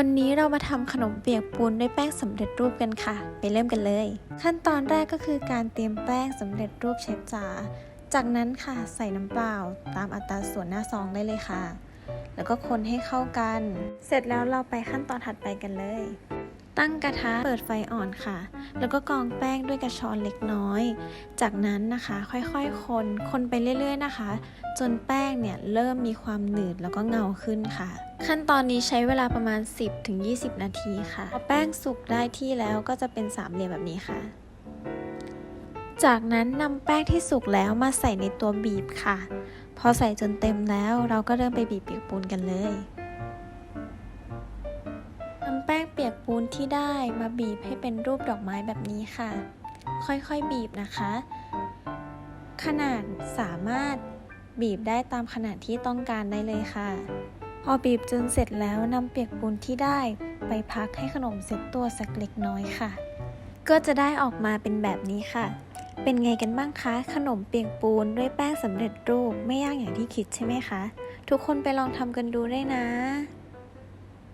วันนี้เรามาทำขนมเปียกปูนด้วยแป้งสำเร็จรูปกันค่ะ ไปเริ่มกันเลย ขั้นตอนแรกก็คือการเตรียมแป้งสำเร็จรูปเชฟจ๋าจากนั้นค่ะใส่น้ำเปล่า ตามอัตราส่วนหน้าซองได้เลยค่ะ แล้วก็คนให้เข้ากัน เสร็จแล้วเราไปขั้นตอนถัดไปกันเลย ตั้งกระทะเปิดไฟอ่อนค่ะ แล้วก็กรองแป้งด้วยกระชอนเล็กน้อย จากนั้นนะคะค่อยๆ คน คนไปเรื่อยๆนะคะ จนแป้งเนี่ยเริ่มมีความหนืดแล้วก็เงาขึ้นค่ะขั้นตอนนี้ใช้เวลาประมาณ 10-20 นาทีค่ะพอแป้งสุกได้ที่แล้วก็จะเป็นสามเหลี่ยมแบบนี้ค่ะ จากนั้นนำแป้งที่สุกแล้วมาใส่ในตัวบีบค่ะ พอใส่จนเต็มแล้วเราก็เริ่มไปบีบเปียกปูนกันเลยนำแป้งเปียกปูนที่ได้มาบีบให้เป็นรูปดอกไม้แบบนี้ค่ะ ค่อยๆบีบนะคะ ขนาดสามารถบีบได้ตามขนาดที่ต้องการได้เลยค่ะ พอบีบจนเสร็จแล้วนำเปียกปูนที่ได้ไปพักให้ขนมเซ็ตตัวสักเล็กน้อยค่ะ ก็จะได้ออกมาเป็นแบบนี้ค่ะ เป็นไงกันบ้างคะ ขนมเปียกปูนด้วยแป้งสำเร็จรูปไม่ยากอย่างที่คิดใช่ไหมคะ ทุกคนไปลองทำกันดูได้นะ